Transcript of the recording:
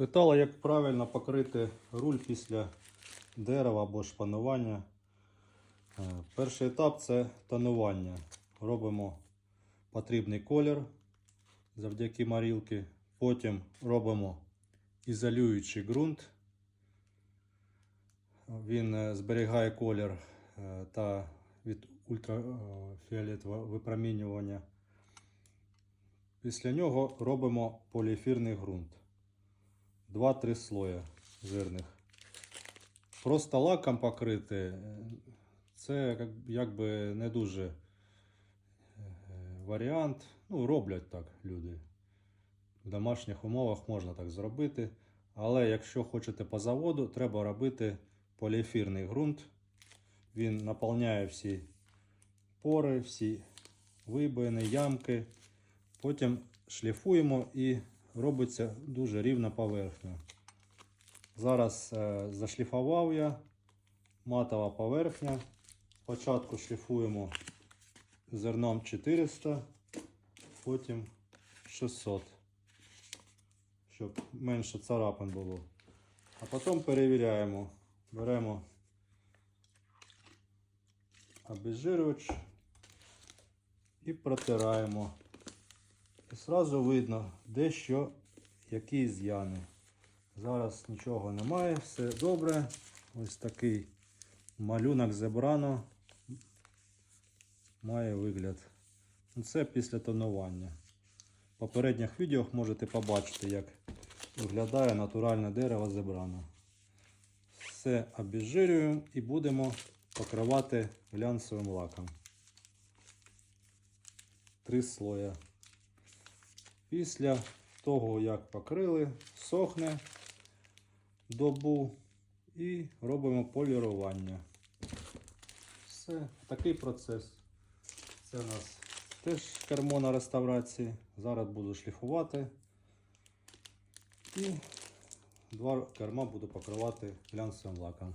Питала, як правильно покрити руль після дерева або шпанування. Е, Перший етап це тонування. Робимо потрібний колір завдяки марілки. Потім робимо ізолюючий ґрунт. Він е, зберігає колір е, та від ультрафіолетового випромінювання. Після нього робимо поліефірний ґрунт. 2-3 слоя жирних. Просто лаком покрити е, це як- якби не дуже е, варіант. Ну, роблять так люди. В домашніх умовах можна так зробити. Але якщо хочете по заводу, треба робити поліефірний ґрунт. Він наповняє всі пори, всі вибоїни, ямки. Потім шліфуємо і робиться дуже рівна поверхня. Зараз е, зашліфував я матова поверхня. Спочатку шліфуємо зерном 400, потім 600, щоб менше царапин було. А потім перевіряємо. Беремо обезжирювач і протираємо. І одразу видно, де що, які з'яни. Зараз нічого немає, все добре. Ось такий малюнок зебрано має вигляд. Ну, Це після тонування. В попередніх відео можете побачити, як виглядає натуральне дерево зебрано. Все обезжирюємо і будемо покривати глянцевим лаком. Три слоя. Після того, як покрили, сохне добу і робимо полірування. Все, такий процес. Це у нас теж кермо на реставрації. Зараз буду шліфувати. І два керма буду покривати глянцевим лаком.